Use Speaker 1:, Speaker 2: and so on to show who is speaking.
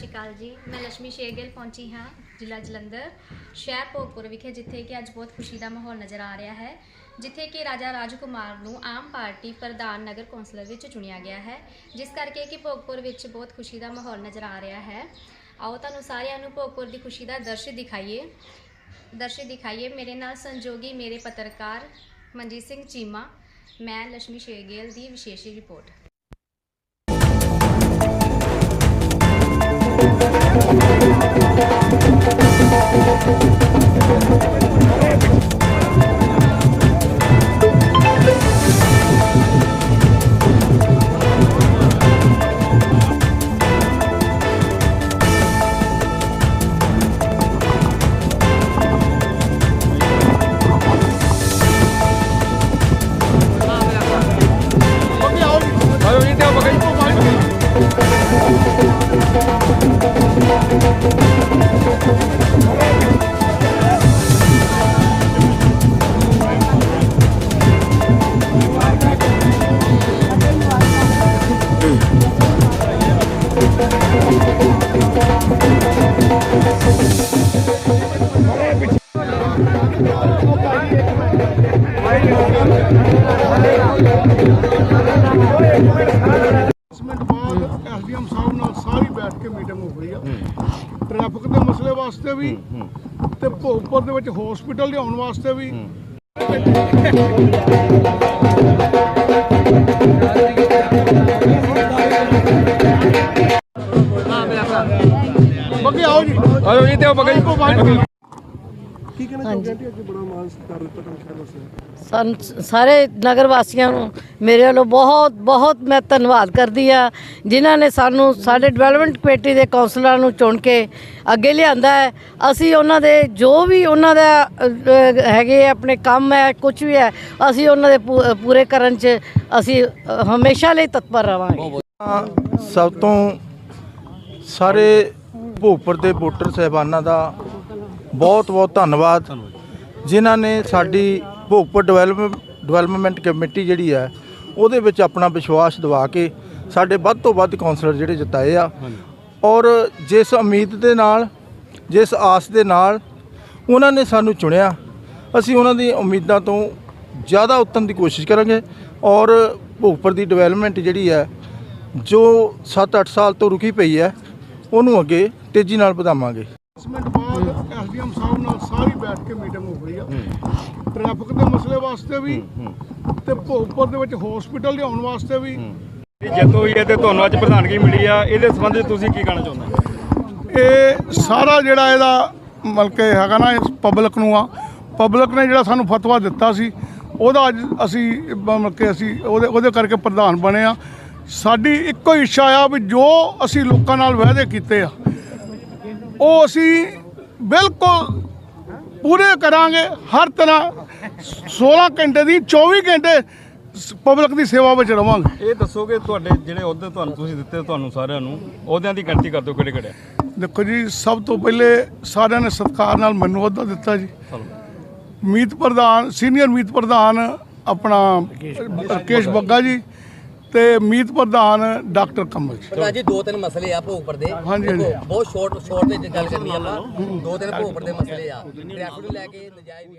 Speaker 1: ਸਤਿ ਸ਼੍ਰੀ ਅਕਾਲ ਜੀ। ਮੈਂ ਲక్ష్ਮੀ ਸ਼ੇਰਗਿੱਲ, ਪਹੁੰਚੀ ਹਾਂ ਜ਼ਿਲ੍ਹਾ ਜਲੰਧਰ ਸ਼ਹਿਰ ਭੋਗਪੁਰ ਵਿਖੇ, ਜਿੱਥੇ ਕਿ ਅੱਜ ਬਹੁਤ ਖੁਸ਼ੀ ਦਾ ਮਾਹੌਲ ਨਜ਼ਰ ਆ ਰਿਹਾ ਹੈ। ਜਿੱਥੇ ਕਿ ਰਾਜਾ ਰਾਜ ਕੁਮਾਰ ਨੂੰ ਆਮ ਪਾਰਟੀ ਪ੍ਰਧਾਨ ਨਗਰ ਕੌਂਸਲਰ ਵਿੱਚ ਚੁਣਿਆ ਗਿਆ ਹੈ। ਜਿਸ ਕਰਕੇ ਕਿ ਭੋਗਪੁਰ ਵਿੱਚ ਬਹੁਤ ਖੁਸ਼ੀ ਦਾ ਮਾਹੌਲ ਨਜ਼ਰ ਆ ਰਿਹਾ ਹੈ। ਆਓ ਤੁਹਾਨੂੰ ਸਾਰਿਆਂ ਨੂੰ ਭੋਗਪੁਰ ਦੀ ਖੁਸ਼ੀ ਦਾ ਦਰਸ਼ ਦਿਖਾਈਏ। ਦਰਸ਼ ਦਿਖਾਈਏ। ਮੇਰੇ ਨਾਲ ਸੰਜੋਗੀ ਮੇਰੇ ਪੱਤਰਕਾਰ ਮਨਜੀਤ ਸਿੰਘ ਚੀਮਾ, ਮੈਂ ਲక్ష్ਮੀ ਸ਼ੇਰਗਿੱਲ ਦੀ ਵਿਸ਼ੇਸ਼ ਰਿਪੋਰਟ।
Speaker 2: ਐਸਡੀਐਮ ਸਾਹਿਬ ਨਾਲ ਸਾਰੀ ਬੈਠ ਕੇ ਮੀਟਿੰਗ ਹੋ ਗਈ ਆ। ਟ੍ਰੈਫਿਕ ਦੇ ਮਸਲੇ ਵਾਸਤੇ ਵੀ ਤੇ ਭੋਗਪੁਰ ਦੇ ਵਿੱਚ ਹਸਪੀਟਲ ਲਿਆਉਣ ਵਾਸਤੇ ਵੀ। ਆਓ ਜੀ
Speaker 3: ਆਇਓ ਜੀ ਤੇ ਆਪਾਂ ਕਹੀਂ
Speaker 2: ਕੀ ਕਹਿਣਾ ਚਾਹੁੰਦੇ ਕਿ ਅੱਜ ਬੜਾ ਮਾਨ ਸਤਿਕਾਰ ਦਿੱਤਾ ਤੁਹਾਨੂੰ ਸ਼ਹਿਰ ਵਾਸੀਆਂ
Speaker 4: ਸਾਨੂੰ ਸਾਰੇ ਨਗਰ ਵਾਸੀਆਂ ਨੂੰ ਮੇਰੇ ਵੱਲੋਂ ਬਹੁਤ ਬਹੁਤ ਮੈਂ ਧੰਨਵਾਦ ਕਰਦੀ ਆ ਜਿਨ੍ਹਾਂ ਨੇ ਸਾਨੂੰ ਸਾਡੇ ਡਿਵੈਲਪਮੈਂਟ ਕਮੇਟੀ ਦੇ ਕਾਉਂਸਲਰਾਂ ਨੂੰ ਚੁਣ ਕੇ ਅੱਗੇ ਲਿਆਂਦਾ ਹੈ। ਅਸੀਂ ਉਹਨਾਂ ਦੇ ਜੋ ਵੀ ਉਹਨਾਂ ਦਾ ਅ, ਅ, ਹੈਗੇ ਆਪਣੇ ਕੰਮ ਹੈ ਕੁਝ ਵੀ ਹੈ ਅਸੀਂ ਉਹਨਾਂ ਦੇ ਪੂ- ਪੂਰੇ ਕਰਨ 'ਚ ਅਸੀਂ ਅ, ਹਮੇਸ਼ਾ ਲਈ ਤਤਪਰ ਰਵਾਂਗੇ।
Speaker 5: ਸਭ ਤੋਂ ਸਾਰੇ ਭੋਗਪੁਰ ਦੇ ਵੋਟਰ ਸਹਿਬਾਨਾਂ ਦਾ ਬਹੁਤ ਬਹੁਤ ਧੰਨਵਾਦ ਜਿਨ੍ਹਾਂ ਨੇ ਸਾਡੀ ਭੋਗਪੁਰ ਡਿਵੈਲਪਮੈਂਟ ਡਿਵੈਲਪਮੈਂਟ ਕਮੇਟੀ ਜਿਹੜੀ ਹੈ ਉਹਦੇ ਵਿੱਚ ਆਪਣਾ ਵਿਸ਼ਵਾਸ ਦਿਵਾ ਕੇ ਸਾਡੇ ਵੱਧ ਤੋਂ ਵੱਧ ਕਾਉਂਸਲਰ ਜਿਹੜੇ ਜਿਤਾਏ ਆ। ਔਰ ਜਿਸ ਉਮੀਦ ਦੇ ਨਾਲ ਜਿਸ ਆਸ ਦੇ ਨਾਲ ਉਹਨਾਂ ਨੇ ਸਾਨੂੰ ਚੁਣਿਆ ਅਸੀਂ ਉਹਨਾਂ ਦੀ ਉਮੀਦਾਂ ਤੋਂ ਜ਼ਿਆਦਾ ਉਤਰਨ ਦੀ ਕੋਸ਼ਿਸ਼ ਕਰਾਂਗੇ। ਔਰ ਭੋਗਪੁਰ ਦੀ ਡਿਵੈਲਪਮੈਂਟ ਜਿਹੜੀ ਹੈ ਜੋ 7-8 ਸਾਲ ਤੋਂ ਰੁਕੀ ਪਈ ਹੈ ਉਹਨੂੰ ਅੱਗੇ ਤੇਜ਼ੀ ਨਾਲ ਵਧਾਵਾਂਗੇ।
Speaker 2: 10 ਮਿੰਟ ਬਾਅਦ ਐਸਡੀਐਮ ਸਾਹਿਬ ਨਾਲ ਸਾਰੀ ਬੈਠ ਕੇ ਮੀਟਿੰਗ ਹੋ ਗਈ ਆ। ਟ੍ਰੈਫਿਕ ਦੇ ਮਸਲੇ ਵਾਸਤੇ ਵੀ ਤੇ ਭੋਗਪੁਰ ਦੇ ਵਿੱਚ ਹਸਪੀਟਲ ਲਿਆਉਣ ਵਾਸਤੇ ਵੀ।
Speaker 3: ਜਿੱਤ ਹੋਈ ਹੈ ਤੇ ਤੁਹਾਨੂੰ ਅੱਜ ਪ੍ਰਧਾਨਗੀ ਮਿਲੀ ਆ। ਇਹਦੇ ਸੰਬੰਧ ਵਿੱਚ ਤੁਸੀਂ ਕੀ ਕਹਿਣਾ ਚਾਹੁੰਦੇ
Speaker 2: ਇਹ ਸਾਰਾ ਜਿਹੜਾ ਇਹਦਾ ਮਤਲਬ ਕਿ ਹੈਗਾ ਨਾ ਇਸ ਪਬਲਿਕ ਨੂੰ ਆ। ਪਬਲਿਕ ਨੇ ਜਿਹੜਾ ਸਾਨੂੰ ਫਤਵਾ ਦਿੱਤਾ ਸੀ ਉਹਦਾ ਅੱਜ ਅਸੀਂ ਮਤਲਬ ਕਿ ਅਸੀਂ ਉਹਦੇ ਉਹਦੇ ਕਰਕੇ ਪ੍ਰਧਾਨ ਬਣੇ ਆ। ਸਾਡੀ ਇੱਕੋ ਹੀ ਇੱਛਾ ਆ ਵੀ ਜੋ ਅਸੀਂ ਲੋਕਾਂ ਨਾਲ ਵਾਅਦੇ ਕੀਤੇ ਆ ਉਹ ਅਸੀਂ ਬਿਲਕੁਲ ਪੂਰੇ ਕਰਾਂਗੇ ਹਰ ਤਰ੍ਹਾਂ 16 ਘੰਟੇ ਦੀ 24 ਘੰਟੇ ਪਬਲਿਕ ਦੀ ਸੇਵਾ ਵਿੱਚ ਰਵਾਂਗੇ।
Speaker 3: ਇਹ ਦੱਸੋ ਕਿ ਤੁਹਾਡੇ ਜਿਹੜੇ ਅਹੁਦੇ ਤੁਹਾਨੂੰ ਤੁਸੀਂ ਦਿੱਤੇ ਤੁਹਾਨੂੰ ਸਾਰਿਆਂ ਨੂੰ ਅਹੁਦਿਆਂ ਦੀ ਗਿਣਤੀ ਕਰ ਦਿਓ ਕਿਹੜੇ ਕਿਹੜੇ
Speaker 2: ਦੇਖੋ ਜੀ ਸਭ ਤੋਂ ਪਹਿਲੇ ਸਾਰਿਆਂ ਨੇ ਸਤਿਕਾਰ ਨਾਲ ਮੈਨੂੰ ਅਹੁਦਾ ਦਿੱਤਾ ਜੀ। ਮੀਤ ਪ੍ਰਧਾਨ ਸੀਨੀਅਰ ਮੀਤ ਪ੍ਰਧਾਨ ਆਪਣਾ ਰਕੇਸ਼ ਬੱਗਾ ਜੀ। ਤੇ ਮੀਤ ਪ੍ਰਧਾਨ ਡਾਕਟਰ ਕਮਲ ਜੀ।
Speaker 6: ਪ੍ਰਧਾਨ ਜੀ ਦੋ ਤਿੰਨ ਮਸਲੇ ਆ ਭੋਗਪੁਰ ਦੇ।
Speaker 2: ਹਾਂਜੀ, ਹਾਂਜੀ।
Speaker 6: ਦੇਖੋ, ਬਹੁਤ ਸ਼ਾਰਟ ਸ਼ਾਰਟ ਵਿੱਚ ਗੱਲ ਕਰਨੀ ਆਪਾਂ। ਦੋ ਤਿੰਨ ਭੋਗਪੁਰ ਦੇ ਮਸਲੇ ਆ। ਟ੍ਰੈਫਿਕ ਨੂੰ ਲੈ ਕੇ ਨਜਾਇਜ਼